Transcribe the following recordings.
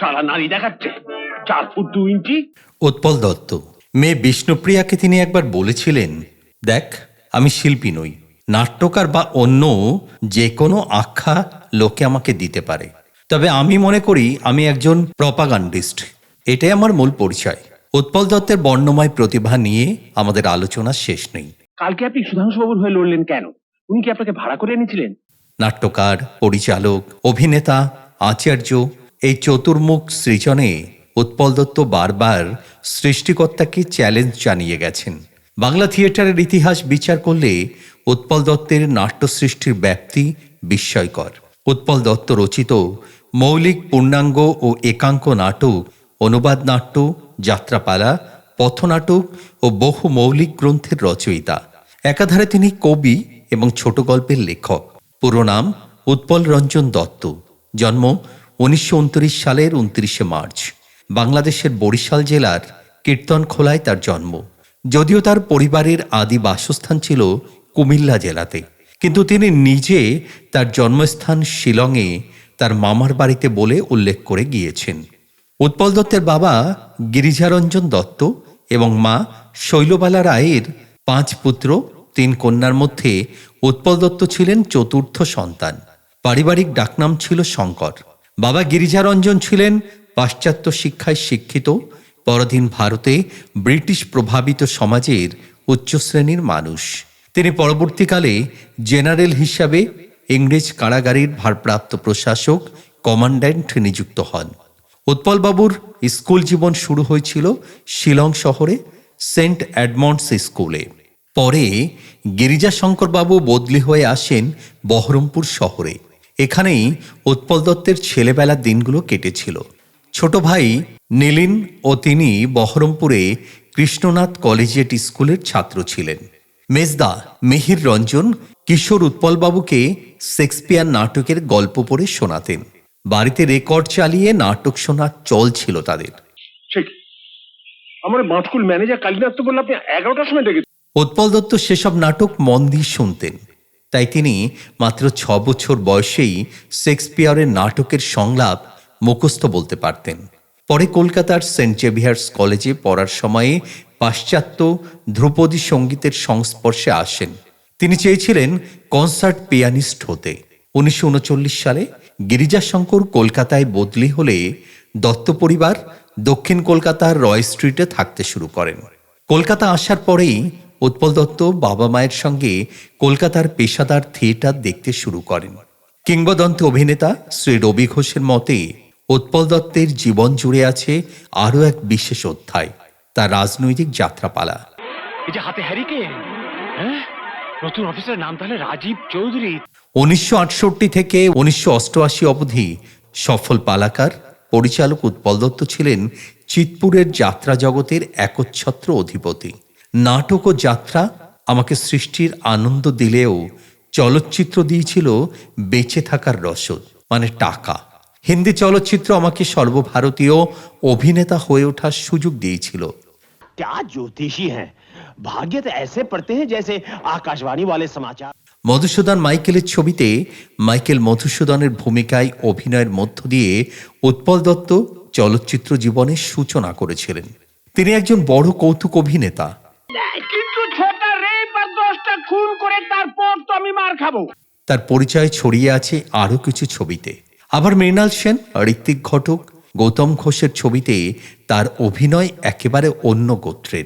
সারা নারী দেখাচ্ছে। চার ফুট দু ইঞ্চি। উৎপল দত্ত মেয়ে বিষ্ণুপ্রিয়াকে তিনি একবার বলেছিলেন দেখ আমি শিল্পী নই নাট্যকার বা অন্য যে কোনো আখ্যা লোকে আমাকে দিতে পারে। তবে আমি মনে করি আমি একজন প্রপাগান্ডিস্ট। এটাই আমার মূল পরিচয়। উৎপল দত্তের বর্ণময় প্রতিভা নিয়ে আমাদের আলোচনা শেষ নেই। কালকে আপনি সুধাংশুবাবুর হয়ে লড়লেন কেন? উনি কি আপনাকে ভাড়া করে এনেছিলেন? নাট্যকার পরিচালক অভিনেতা আচার্য এই চতুর্মুখ সৃজনে উৎপল দত্ত বারবার সৃষ্টিকর্তাকে চ্যালেঞ্জ জানিয়ে গেছেন। বাংলা থিয়েটারের ইতিহাস বিচার করলে উৎপল দত্তের নাট্য সৃষ্টির ব্যাপ্তি বিস্ময়কর। উৎপল দত্ত রচিত মৌলিক পূর্ণাঙ্গ ও একাঙ্ক নাটক, অনুবাদ নাট্য, যাত্রাপালা, পথনাটক ও বহু মৌলিক গ্রন্থের রচয়িতা। একাধারে তিনি কবি এবং ছোট গল্পের লেখক। পুরো নাম উৎপল রঞ্জন দত্ত। জন্ম উনিশশো উনত্রিশ সালের উনত্রিশে মার্চ, বাংলাদেশের বরিশাল জেলার কীর্তনখোলায় তার জন্ম। যদিও তার পরিবারের আদি বাসস্থান ছিল কুমিল্লা জেলাতে, কিন্তু তিনি নিজে তার জন্মস্থান শিলংয়ে তার মামার বাড়িতে বলে উল্লেখ করে গিয়েছেন। উৎপল দত্তের বাবা গিরিজারঞ্জন দত্ত এবং মা শৈলবালা রায়ের পাঁচ পুত্র, তিন কন্যার মধ্যে উৎপল দত্ত ছিলেন চতুর্থ সন্তান। পারিবারিক ডাকনাম ছিল শঙ্কর। বাবা গিরিজারঞ্জন ছিলেন পাশ্চাত্য শিক্ষায় শিক্ষিত, পরদিন ভারতে ব্রিটিশ প্রভাবিত সমাজের উচ্চ শ্রেণির মানুষ। তিনি পরবর্তীকালে জেনারেল হিসাবে ইংরেজ কারাগারের ভারপ্রাপ্ত প্রশাসক, কমান্ড্যান্ট নিযুক্ত হন। উৎপলবাবুর স্কুল জীবন শুরু হয়েছিল শিলং শহরে, সেন্ট অ্যাডমন্ডস স্কুলে। পরে গিরিজাশঙ্করবাবু বদলি হয়ে আসেন বহরমপুর শহরে। এখানেই উৎপল দত্তের ছেলেবেলার দিনগুলো কেটেছিল। ছোট ভাই নীলিন ও তিনি বহরমপুরে কৃষ্ণনাথ কলেজিয়েট স্কুলের ছাত্র ছিলেন। মেজদা মিহির রঞ্জন কিশোর উৎপলবাবুকে শেক্সপিয়ার নাটকের গল্প পড়ে শোনাতেন। বাড়িতে রেকর্ড চালিয়ে নাটক শোনার চল ছিল তাদের। ঠিক। আমার ম্যানেজার কালীনাথ তো বলল আপনি এগারোটার সময় ডেকে উৎপল দত্ত সেসব নাটক মন দিয়ে শুনতেন। তাই তিনি মাত্র ছ বছর বয়সেই শেক্সপিয়ারের নাটকের সংলাপ মুখস্থ বলতে পারতেন। পরে কলকাতার সেন্ট জেভিয়ার্স কলেজে পড়ার সময়ে পাশ্চাত্য ধ্রুপদী সঙ্গীতের সংস্পর্শে আসেন। তিনি চেয়েছিলেন কনসার্ট পিয়ানিস্ট হতে। উনিশশো উনচল্লিশ সালে গিরিজাশঙ্কর কলকাতায় বদলি হলে দত্ত পরিবার দক্ষিণ কলকাতার রয় স্ট্রিটে থাকতে শুরু করেন। কলকাতা আসার পরেই উৎপল দত্ত বাবা মায়ের সঙ্গে কলকাতার পেশাদার থিয়েটার দেখতে শুরু করেন। কিংবদন্তি অভিনেতা শ্রী রবি ঘোষের মতে উৎপল দত্তের জীবন জুড়ে আছে আরও এক বিশেষ অধ্যায় তার রাজনৈতিক যাত্রাপালা। এই যে হাতে হ্যারিকেন হ্যাঁ? নতুন অফিসের নাম তাহলে রাজীব চৌধুরী। উনিশশো আটষট্টি থেকে উনিশশো অষ্টআশি অবধি সফল পালাকার পরিচালক উৎপল দত্ত ছিলেন চিতপুরের যাত্রা জগতের একচ্ছত্র অধিপতি। নাটক ও যাত্রা আমাকে সৃষ্টির আনন্দ দিলেও চলচ্চিত্র দিয়েছিল বেঁচে থাকার রসদ মানে টাকা। হিন্দি চলচ্চিত্র আমাকে সর্বভারতীয় অভিনেতা হয়ে ওঠার সুযোগ দিয়েছিল। মধুসূদন মাইকেলের ছবিতে মাইকেল মধুসূদনের ভূমিকায় অভিনয়ের মধ্য দিয়ে উৎপল দত্ত চলচ্চিত্র জীবনের সূচনা করেছিলেন। তিনি একজন বড় কৌতুক অভিনেতা। তারপর তো আমি মার খাব। তার পরিচয় ছড়িয়ে আছে আরও কিছু ছবিতে। আবার মৃণাল সেন, ঋত্বিক ঘটক, গৌতম ঘোষের ছবিতে তার অভিনয় একেবারে অন্য গোত্রের।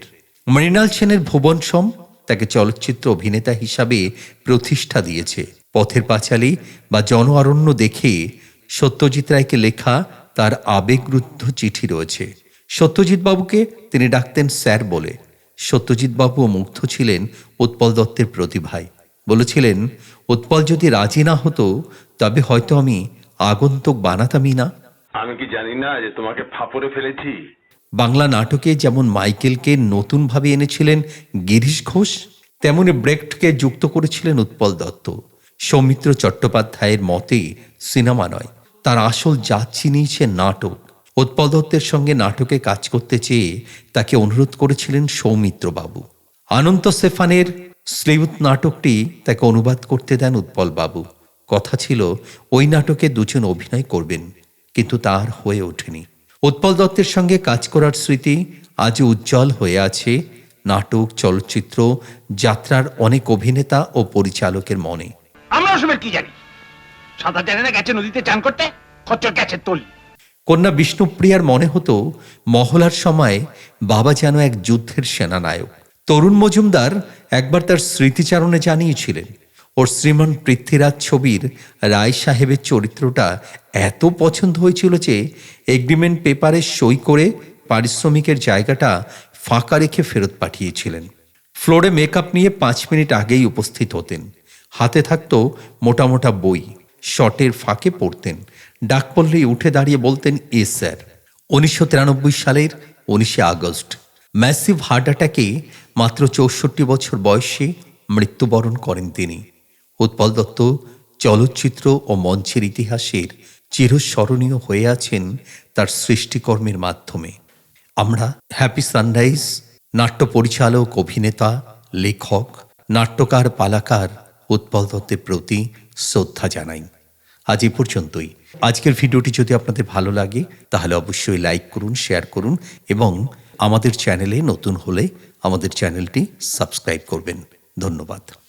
মৃণাল সেনের ভুবন সোম তাকে চলচ্চিত্র অভিনেতা হিসাবে প্রতিষ্ঠা দিয়েছে। পথের পাঁচালী বা জন অরণ্য দেখে সত্যজিৎ রায়কে লেখা তার আবেগরুদ্ধ চিঠি রয়েছে। সত্যজিৎ বাবুকে তিনি ডাকতেন স্যার বলে। সত্যজিৎ বাবুও মুগ্ধ ছিলেন উৎপল দত্তের প্রতিভায়। বলেছিলেন উৎপল যদি রাজি না হতো তবে হয়তো আমি আগন্তুক বানাতামই না। আমি কি জানি না যে তোমাকে ফাপড়ে ফেলেছি? বাংলা নাটকে যেমন মাইকেলকে নতুনভাবে এনেছিলেন গিরিশ ঘোষ তেমনি ব্রেকটকে যুক্ত করেছিলেন উৎপল দত্ত। সৌমিত্র চট্টোপাধ্যায়ের মতে সিনেমা নয় তার আসল জাত চিনিয়েছে নাটক। উৎপল দত্তের সঙ্গে নাটকে কাজ করতে চেয়ে তাকে অনুরোধ করেছিলেন সৌমিত্র বাবু আনন্ত সেফানের স্লেউত নাটকটি তাকে অনুবাদ করতে দেন উৎপল বাবু কথা ছিল, ওই নাটকে দুজন অভিনয় করবেন, কিন্তু তার হয়ে ওঠেনি। উৎপল দত্তের সঙ্গে কাজ করার স্মৃতি আজও উজ্জ্বল হয়ে আছে। নাটক, চলচ্চিত্র, যাত্রার অনেক অভিনেতা ও পরিচালকের মনে। আমরা ওসবের কি জানি? সাঁতার জানে না গেছে নদীতে চান করতে? খচ্চর গেছে তলি। কন্যা বিষ্ণুপ্রিয়ার মনে হতো মহলার সময় বাবা যেন এক যুদ্ধের সেনানায়ক। তরুণ মজুমদার একবার তার স্মৃতিচারণে জানিয়েছিলেন, ওর শ্রীমান পৃথ্বীরাজ ছবির রায় সাহেবের চরিত্রটা এত পছন্দ হয়েছিল যে এগ্রিমেন্ট পেপারে সই করে পারিশ্রমিকের জায়গাটা ফাঁকা রেখে ফেরত পাঠিয়েছিলেন। ফ্লোরে মেকআপ নিয়ে পাঁচ মিনিট আগেই উপস্থিত হতেন। হাতে থাকতো মোটা মোটা বই শটের ফাঁকে পড়তেন। ডাক পড়লেই উঠে দাঁড়িয়ে বলতেন, এ স্যার, উনিশশো তিরানব্বই সালের উনিশে আগস্ট। ম্যাসিভ হার্ট অ্যাটাকে মাত্র চৌষট্টি বছর বয়সে মৃত্যুবরণ করেন তিনি। উৎপল দত্ত চলচ্চিত্র ও মঞ্চের ইতিহাসের চিরস্মরণীয় হয়ে আছেন তার সৃষ্টিকর্মের মাধ্যমে। আমরা হ্যাপি সানরাইজ, নাট্য পরিচালক, অভিনেতা, লেখক, নাট্যকার, পালাকার উৎপল দত্তের প্রতি শ্রদ্ধা জানাই। আজ এ পর্যন্তই। আজকের ভিডিওটি যদি আপনাদের ভালো লাগে, তাহলে অবশ্যই লাইক করুন শেয়ার করুন এবং আমাদের চ্যানেলে নতুন হলে আমাদের চ্যানেলটি সাবস্ক্রাইব করবেন। ধন্যবাদ।